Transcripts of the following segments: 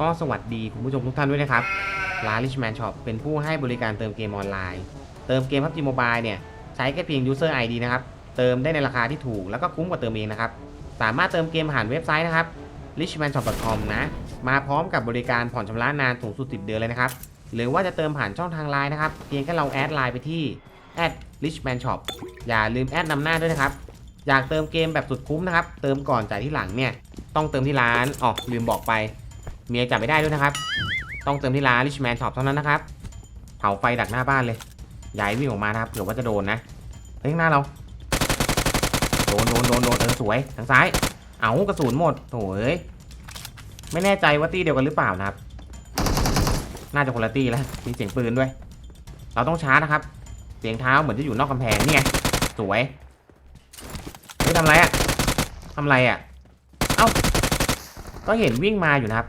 ก็สวัสดีคุณผู้ชมทุกท่านด้วยนะครับ ร้าน Richman Shop เป็นผู้ให้บริการเติมเกมออนไลน์ เติมเกม PUBG Mobile เนี่ย ใช้แค่เพียง User ID นะครับ เติมได้ในราคาที่ถูก แล้วก็คุ้มกว่าเติมเองนะครับ สามารถเติมเกมผ่านเว็บไซต์นะครับ richmanshop.com นะ มาพร้อมกับบริการผ่อนชำระนานสูงสุด 10 เดือนเลยนะครับ หรือว่าจะเติมผ่านช่องทางไลน์นะครับ เพียงแค่เราแอดไลน์ไปที่ @richmanshop อย่าลืมแอดนำหน้าด้วยนะครับ อยากเติมเกมแบบสุดคุ้มนะครับ เติมก่อนจ่ายที่หลังเนี่ย ต้องเติมที่ร้านอ๋อลืมบอกไป เมียจับไม่ได้ด้วยนะครับ ต้องเติมที่ร้าน Richman Shop เท่านั้นนะครับ เผาไฟดักหน้าบ้านเลยย้ายวิ่งออกมานะครับเผื่อว่าจะโดนนะเฮ้ยข้างหน้าเรา โดนโดนโดนโดนเออสวยทางซ้าย เอากระสุนหมดโถ่เอ้ยไม่แน่ใจว่าตีเดียวกันหรือเปล่านะครับ น่าจะคนละตีแล้วมีเสียงปืนด้วย เราต้องช้านะครับ เสียงเท้าเหมือนจะอยู่นอกกำแพงนี่ไงสวยเฮ้ยทำไรอะทำไรอะเอ้าก็เห็นวิ่งมาอยู่นะครับ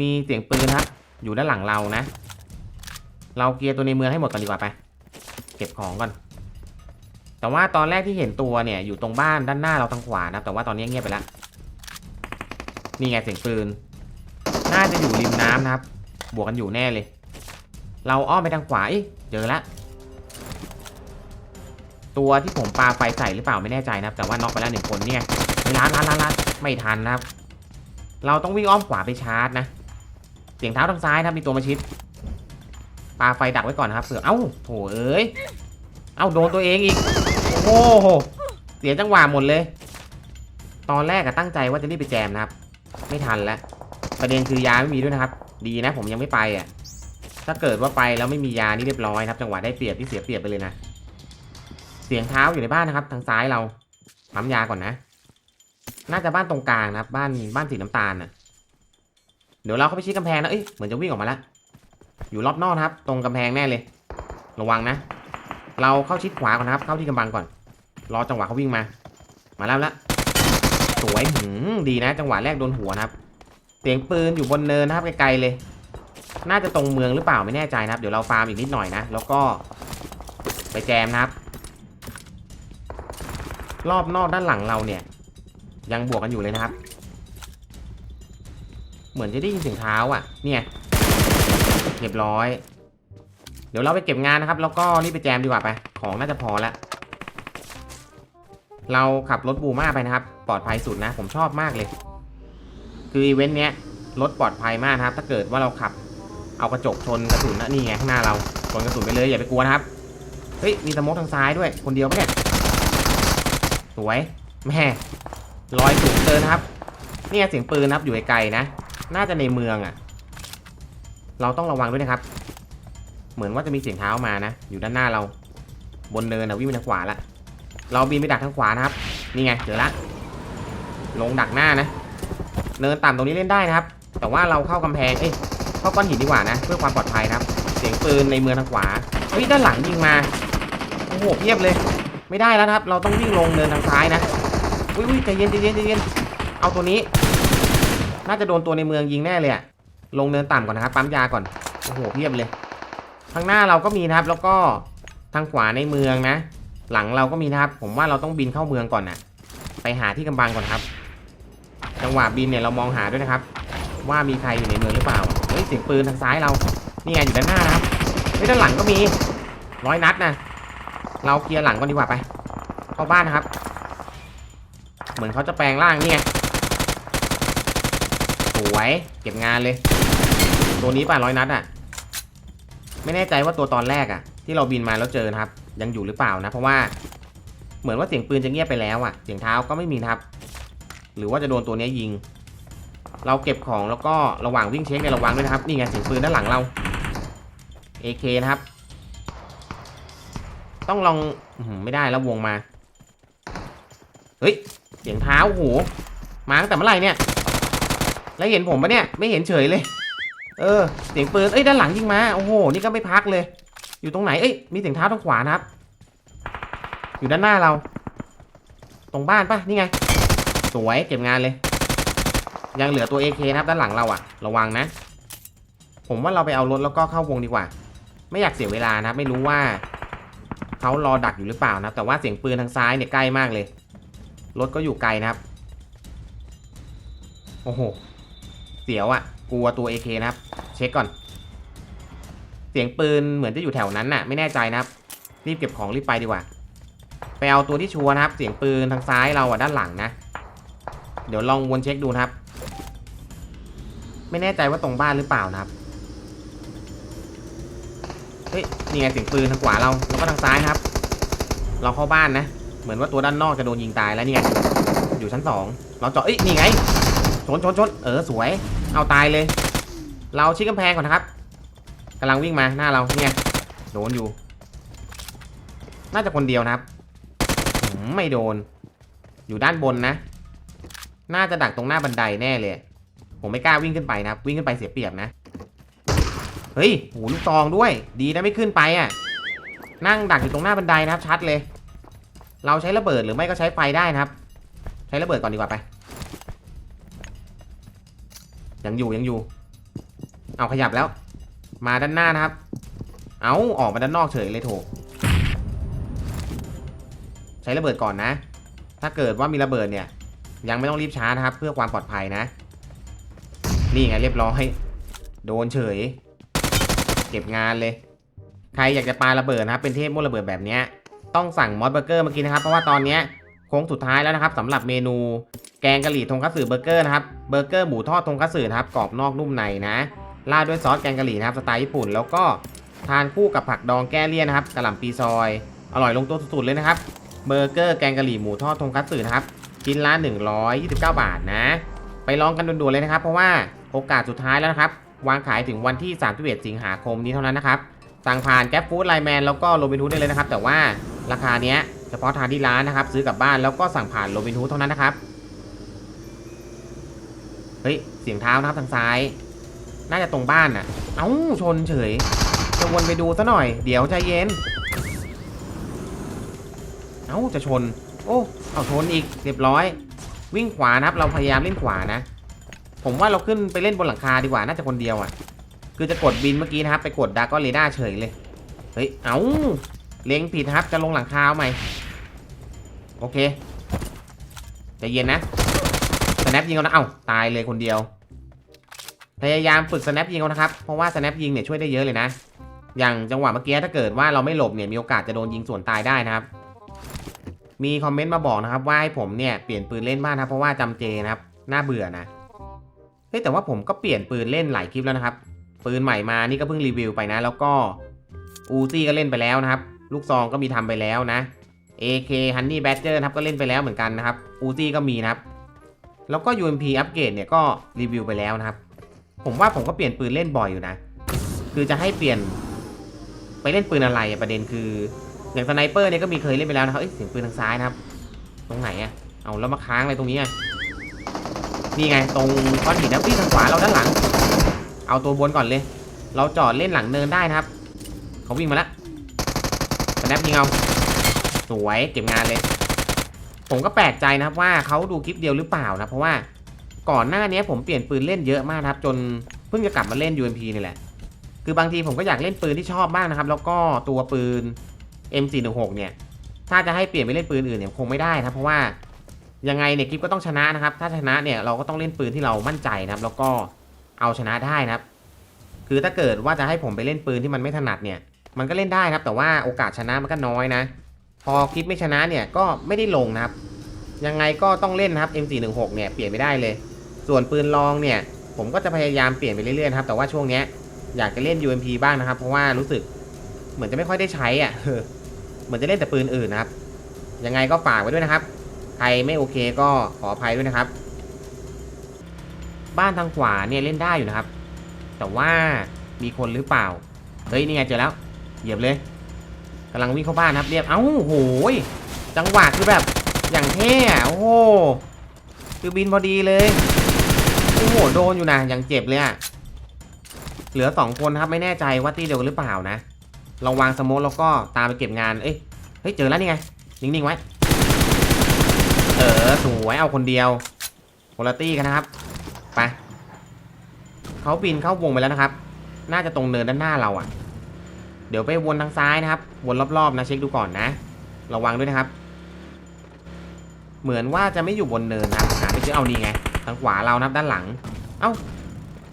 มีเสียงปืนครับ อยู่ด้านหลังเรานะ เราเกียร์ตัวในเมืองให้หมดก่อนดีกว่าไป เก็บของก่อน แต่ว่าตอนแรกที่เห็นตัวเนี่ยอยู่ตรงบ้านด้านหน้าเราทางขวานะ แต่ว่าตอนนี้เงียบไปแล้ว นี่ไงเสียงปืน น่าจะอยู่ริมน้ำนะครับ บวกกันอยู่แน่เลย เราอ้อมไปทางขวาเอ้ยเจอละ ตัวที่ผมปาไฟใส่หรือเปล่าไม่แน่ใจนะครับ แต่ว่าน็อกไปแล้วหนึ่งคนเนี่ยไม่ล้านล้านล้านล้านไม่ทันนะครับ เราต้องวิ่งอ้อมขวาไปชาร์จนะ เสียงเท้าทางซ้ายนะมีตัวมาชิดปาไฟดักไว้ก่อนนะครับเผื่อเอ้าโถเอ้ยเอ้าโดนตัวเองอีกโอ้โหเสียจังหวะหมดเลย ตอนแรกอะตั้งใจว่าจะรีบไปแจมนะครับ ไม่ทันแล้วประเด็นคือยาไม่มีด้วยนะครับ ดีนะผมยังไม่ไปอะถ้าเกิดว่าไปแล้วไม่มียานี่เรียบร้อยครับ จังหวะได้เปรียบที่เสียเปรียบไปเลยนะ เสียงเท้าอยู่ในบ้านนะครับ ทางซ้ายเราปั๊มยาก่อนนะ น่าจะบ้านตรงกลางนะครับ บ้านบ้านสีน้ำตาลน่ะ เดี๋ยวเราเข้าไปชี้กำแพงนะเอ้ยเหมือนจะวิ่งออกมาแล้วอยู่รอบนอกนะครับ ตรงกำแพงแน่เลย ระวังนะ เราเข้าชิดขวาก่อนนะครับ เข้าที่กำบังก่อน รอจังหวะเขาวิ่งมา มาแล้วละสวยหืมดีนะ จังหวะแรกโดนหัวนะครับ เสียงปืนอยู่บนเนินนะครับไกลๆเลย น่าจะตรงเมืองหรือเปล่าไม่แน่ใจนะครับ เดี๋ยวเราฟาร์มอีกนิดหน่อยนะ แล้วก็ไปแจมนะครับ รอบนอกด้านหลังเราเนี่ย ยังบวกกันอยู่เลยนะครับ เหมือนจะได้ยินเสียงเท้าอะ เนี่ยเรียบร้อย เดี๋ยวเราไปเก็บงานนะครับ แล้วก็รีบไปแจมดีกว่าไป ของน่าจะพอละ เราขับรถบูม่าไปนะครับ ปลอดภัยสุดนะ ผมชอบมากเลย คืออีเวนต์เนี้ยรถปลอดภัยมากครับ ถ้าเกิดว่าเราขับ เอากระจกชนกระสุนนะนี่ไงข้างหน้าเราชนกระสุนไปเลยอย่าไปกลัวนะครับ เฮ้ยมีสมกทางซ้ายด้วย คนเดียวปะเนี่ย สวยแม่ลอยสูงเกินครับ เนี่ยเสียงปืนนะครับอยู่ไกลๆนะ น่าจะในเมืองอะ่ะ เราต้องระวังด้วยนะครับ เหมือนว่าจะมีเสียงเท้ามานะ อยู่ด้านหน้าเรา บนเนินนะวิ่งไปทางขวาละ เราบินไปดักทางขวานะครับ นี่ไงเจอละ ลงดักหน้านะ เนินต่ำตรงนี้เล่นได้นะครับ แต่ว่าเราเข้ากำแพง เอ้ย เข้าก้อนหินดีกว่านะ เพื่อความปลอดภัยนะครับ เสียงปืนในเมืองทางขวา เฮ้ยด้านหลังยิงมา โอ้โหเพียบเลย ไม่ได้แล้วครับ เราต้องวิ่งลงเนินทางซ้ายนะ อุ้ยใจเย็นใจเย็นใจเย็น เอาตัวนี้ น่าจะโดนตัวในเมืองยิงแน่เลยอะลงเนินต่ำก่อนนะครับปั๊มยาก่อนโอ้โหเพียบเลยข้างหน้าเราก็มีนะครับ แล้วก็ทางขวาในเมืองนะ หลังเราก็มีนะครับ ผมว่าเราต้องบินเข้าเมืองก่อนนะไปหาที่กำบังก่อนครับ จังหวะบินเนี่ยเรามองหาด้วยนะครับ ว่ามีใครอยู่ในเมืองหรือเปล่าเฮ้ยเสียงปืนทางซ้ายเรานี่ไงอยู่ด้านหน้านะครับเฮ้ยด้านหลังก็มีร้อยนัดนะเราเคลียร์หลังก่อนดีกว่าไปเข้าบ้านนะครับ เหมือนเขาจะแปลงร่างนี่ไง วย เก็บงานเลย ตัวนี้ป่ะร้อยนัดอะ ไม่แน่ใจว่าตัวตอนแรกอะ ที่เราบินมาแล้วเจอนะครับ ยังอยู่หรือเปล่านะ เพราะว่าเหมือนว่าเสียงปืนจะเงียบไปแล้วอะ เสียงเท้าก็ไม่มีนะครับ หรือว่าจะโดนตัวนี้ยิง เราเก็บของแล้วก็ระหว่างวิ่งเช็คเนี่ยระวังด้วยนะครับ นี่ไงเสียงปืนด้านหลังเรา AK นะครับ ต้องลองออหือไม่ได้แล้ววงมา เฮ้ย เสียงเท้าโอ้โหมาตั้งแต่เมื่อไหร่เนี่ย แล้วเห็นผมปะเนี่ย ไม่เห็นเฉยเลย เออ เสียงปืน เอ้ย ด้านหลังยิงมา โอ้โห นี่ก็ไม่พักเลย อยู่ตรงไหน เอ้ย มีเสียงเท้าทางขวานะครับ อยู่ด้านหน้าเรา ตรงบ้านปะนี่ไง สวย เก็บงานเลย ยังเหลือตัว AK นะครับ ด้านหลังเราอะระวังนะ ผมว่าเราไปเอารถแล้วก็เข้าวงดีกว่า ไม่อยากเสียเวลานะครับ ไม่รู้ว่าเขารอดักอยู่หรือเปล่านะครับแต่ว่าเสียงปืนทางซ้ายเนี่ยใกล้มากเลย รถก็อยู่ไกลนะครับ โอ้โห เสียวอะกลัวตัว AK นะครับ เช็คก่อน เสียงปืนเหมือนจะอยู่แถวนั้นน่ะ ไม่แน่ใจนะครับ รีบเก็บของรีบไปดีกว่า ไปเอาตัวที่ชัวร์นะครับ เสียงปืนทางซ้ายเราอะด้านหลังนะ เดี๋ยวลองวนเช็คดูนะครับ ไม่แน่ใจว่าตรงบ้านหรือเปล่านะครับ เฮ้ย นี่ไงเสียงปืนทางขวาเรา แล้วก็ทางซ้ายครับ เราเข้าบ้านนะ เหมือนว่าตัวด้านนอกจะโดนยิงตายแล้วนี่ไง อยู่ชั้นสอง เราเจาะเอ้ย นี่ไงชนชนชนเออ สวย เอาตายเลย เราชิดกำแพงก่อนนะครับกำลังวิ่งมาหน้าเราเนี่ยโดนอยู่ น่าจะคนเดียวนะครับ ไม่โดน อยู่ด้านบนนะ น่าจะดักตรงหน้าบันไดแน่เลย ผมไม่กล้าวิ่งขึ้นไปนะครับ วิ่งขึ้นไปเสียเปรียบนะ เฮ้ยโหลูกซองด้วย ดีนะไม่ขึ้นไปอะ นั่งดักอยู่ตรงหน้าบันไดนะครับ ชัดเลย เราใช้ระเบิดหรือไม่ก็ใช้ไฟได้นะครับ ใช้ระเบิดก่อนดีกว่าไป ยังอยู่ยังอยู่ เอาขยับแล้ว มาด้านหน้านะครับ เอาออกมาด้านนอกเฉยเลยโถใช้ระเบิดก่อนนะ ถ้าเกิดว่ามีระเบิดเนี่ย ยังไม่ต้องรีบช้านะครับ เพื่อความปลอดภัยนะ นี่ไงเรียบร้อยโดนเฉย เก็บงานเลย ใครอยากจะปาระเบิดนะครับ เป็นเทพม่ระเบิดแบบนี้ต้องสั่งมอสเบอร์เกอร์มากินนะครับ เพราะว่าตอนนี้โค้งสุดท้ายแล้วนะครับสำหรับเมนู แกงกะหรี่ทงคัตสึเบอร์เกอร์นะครับเบอร์เกอร์หมูทอดทงคัตสึนะครับกรอบนอกนุ่มในนะราดด้วยซอสแกงกะหรี่นะครับสไตล์ญี่ปุ่น แล้วก็ทานคู่กับผักดองแก้เลี่ยนนะครับกะหล่ำปีซอย อร่อยลงตัวสุดๆเลยนะครับเบอร์เกอร์แกงกะหรี่หมูทอดทงคัตสึนะครับชิ้นละ129 บาทนะ ไปลองกันด่วนๆเลยนะครับ เพราะว่าโอกาสสุดท้ายแล้วนะครับ วางขายถึงวันที่31สิงหาคมนี้เท่านั้นนะครับ สั่งผ่านแก๊ปฟู้ดไลแมนแล้วก็โรบินฮูดได้เลยนะครับ แต่ว่าราคาเนี้ยเฉพาะทานที่ร้านนะครับ ซื้อกลับบ้านแล้วก็สั่งผ่านโรบินฮูดเท่านั้นนะครับ เฮ้ย เสียงเท้านะครับทางซ้าย น่าจะตรงบ้านน่ะ เอ้า ชนเฉย จะวนไปดูซะหน่อย เดี๋ยวใจเย็น เอ้า จะชน โอ้ เอาชนอีก เรียบร้อย วิ่งขวานะครับ เราพยายามเล่นขวานะ ผมว่าเราขึ้นไปเล่นบนหลังคาดีกว่า น่าจะคนเดียวอะ คือจะกดบินเมื่อกี้นะครับ ไปกดดาร์กเรดาร์เฉยเลย เฮ้ย เอ้า เล็งผิดครับ จะลงหลังคาเอาใหม่โอเค ใจเย็นนะ แนปยิงเอานะเอ้าตายเลยคนเดียว พยายามฝึกสแนปยิงเอานะครับ เพราะว่าสแนปยิงเนี่ยช่วยได้เยอะเลยนะ อย่างจังหวะเมื่อกี้ถ้าเกิดว่าเราไม่หลบเนี่ยมีโอกาสจะโดนยิงส่วนตายได้นะครับ มีคอมเมนต์มาบอกนะครับว่าให้ผมเนี่ยเปลี่ยนปืนเล่นบ้างนะเพราะว่าจำเจนะครับน่าเบื่อนะเฮ้ยแต่ว่าผมก็เปลี่ยนปืนเล่นหลายคลิปแล้วนะครับ ปืนใหม่มานี่ก็เพิ่งรีวิวไปนะ แล้วก็อูซี่ก็เล่นไปแล้วนะครับ ลูกซองก็มีทำไปแล้วนะ AK Honey Badger นะครับก็เล่นไปแล้วเหมือนกันนะครับอูซี่ก็มีนะครับ แล้วก็ UMP อัปเกรดเนี่ยก็รีวิวไปแล้วนะครับ ผมว่าผมก็เปลี่ยนปืนเล่นบ่อยอยู่นะ คือจะให้เปลี่ยนไปเล่นปืนอะไรประเด็นคืออย่างสไนเปอร์เนี่ยก็มีเคยเล่นไปแล้วนะครับเอ้ยเสียงปืนทางซ้ายนะครับ ตรงไหนอะเอาแล้วมาค้างอะไรตรงนี้อะนี่ไงตรงก้อนหินนะพี่ทางขวาเราด้านหลัง เอาตัวบนก่อนเลย เราจอดเล่นหลังเนินได้นะครับ เขาวิ่งมาแล้วสแนปยิงเอาสวยเก็บงานเลย ผมก็แปลกใจนะครับว่าเขาดูคลิปเดียวหรือเปล่านะเพราะว่าก่อนหน้านี้ผมเปลี่ยนปืนเล่นเยอะมากครับ จนเพิ่งจะกลับมาเล่น UMP นี่แหละ คือบางทีผมก็อยากเล่นปืนที่ชอบบ้างนะครับ แล้วก็ตัวปืน M416 เนี่ย ถ้าจะให้เปลี่ยนไปเล่นปืนอื่นเนี่ยคงไม่ได้นะเพราะว่ายังไงเนี่ยคลิปก็ต้องชนะนะครับ ถ้าชนะเนี่ยเราก็ต้องเล่นปืนที่เรามั่นใจนะครับ แล้วก็เอาชนะได้นะครับ คือถ้าเกิดว่าจะให้ผมไปเล่นปืนที่มันไม่ถนัดเนี่ย มันก็เล่นได้นะครับ แต่ว่าโอกาสชนะมันก็น้อยนะ พอคลิปไม่ชนะเนี่ยก็ไม่ได้ลงนะครับ ยังไงก็ต้องเล่นนะครับ M416 เนี่ยเปลี่ยนไม่ได้เลย ส่วนปืนลองเนี่ย ผมก็จะพยายามเปลี่ยนไปเรื่อยๆนะครับ แต่ว่าช่วงเนี้ยอยากจะเล่น UMP บ้างนะครับ เพราะว่ารู้สึกเหมือนจะไม่ค่อยได้ใช้อะเหมือนจะเล่นแต่ปืนอื่นนะครับ ยังไงก็ฝากไว้ด้วยนะครับ ใครไม่โอเคก็ขออภัยด้วยนะครับ บ้านทางขวาเนี่ยเล่นได้อยู่นะครับ แต่ว่ามีคนหรือเปล่า เฮ้ยนี่ไงเจอแล้ว เหยียบเลย กำลังวิ่งเข้าบ้านนะครับเรียบเอ้าโหยจังหวะคือแบบอย่างเท่โอ้โหคือบินพอดีเลยโอ้โหโดนอยู่นะอย่างเจ็บเลยอะเหลือสองคนครับไม่แน่ใจว่าตีเดียวกันหรือเปล่านะเราวางสโมกแล้วก็ตามไปเก็บงานเอ้ยเฮ้ยเจอแล้วนี่ไงนิ่งๆไว้เออสวยเอาคนเดียวคุณตี้กันนะครับไปเขาบินเข้าวงไปแล้วนะครับ น่าจะตรงเนินด้านหน้าเราอะ่ะ เดี๋ยวไปวนทางซ้ายนะครับ วนรอบๆนะเช็คดูก่อนนะ ระวังด้วยนะครับ เหมือนว่าจะไม่อยู่บนเนินนะหาไม่เจอเอานี่ไง ทางขวาเรานะครับด้านหลัง เอ้า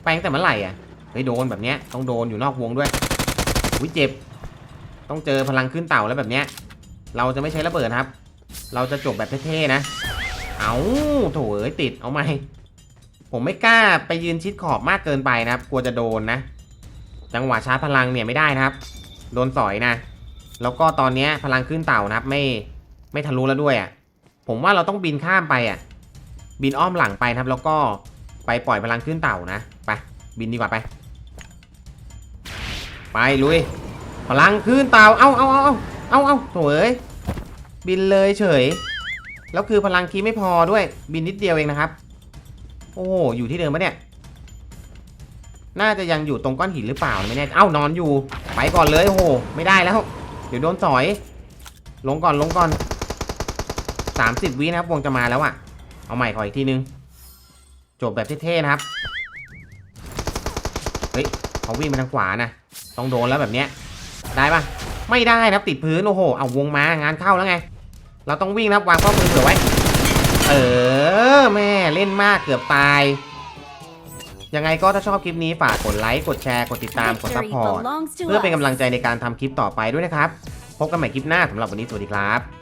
ไปตั้งแต่เมื่อไหร่อะ เฮ้ยโดนแบบเนี้ย ต้องโดนอยู่นอกวงด้วย อุ้ยเจ็บ ต้องเจอพลังขึ้นเต่าแล้วแบบเนี้ย เราจะไม่ใช้ระเบิดครับ เราจะจบแบบเท่ๆนะ เอาโถเอ้ยติด เอาไหมผมไม่กล้าไปยืนชิดขอบมากเกินไปนะครับ กลัวจะโดนนะ จังหวะชาร์จพลังเนี่ยไม่ได้นะครับ โดนสอยนะ แล้วก็ตอนนี้พลังขึ้นเต่านะครับ ไม่ไม่ทะลุแล้วด้วยอะ ผมว่าเราต้องบินข้ามไปอะ บินอ้อมหลังไปนะครับ แล้วก็ไปปล่อยพลังขึ้นเต่านะ ไป บินดีกว่าไป ไปลุย พลังขึ้นเต่า เอาเอาเอาเอาเอาเอาโถเอ้ยบินเลยเฉย แล้วคือพลังคีไม่พอด้วย บินนิดเดียวเองนะครับ โอ้โหอยู่ที่เดิมปะเนี่ย น่าจะยังอยู่ตรงก้อนหินหรือเปล่าไม่แน่เอ้านอนอยู่ ไปก่อนเลยโอ้โหไม่ได้แล้ว เดี๋ยวโดนสอย ลงก่อนลงก่อน30วินะครับวงจะมาแล้วอะเอาใหม่ขออีกทีนึง จบแบบเท่ๆนะครับ เฮ้ยเขาวิ่งมาทางขวานะ ต้องโดนแล้วแบบเนี้ย ได้ปะไม่ได้นะครับติดพื้นโอ้โห เอาวงมางานเข้าแล้วไง เราต้องวิ่งนะครับวางป้อมปืนเผื่อไว้ เออแม่เล่นมากเกือบตาย ยังไงก็ถ้าชอบคลิปนี้ฝากกดไลค์ กดแชร์ กดติดตาม กดซัพ Victory พอร์ต belongs to เพื่อเป็น us. กำลังใจในการทำคลิปต่อไปด้วยนะครับ พบกันใหม่คลิปหน้าสำหรับวันนี้สวัสดีครับ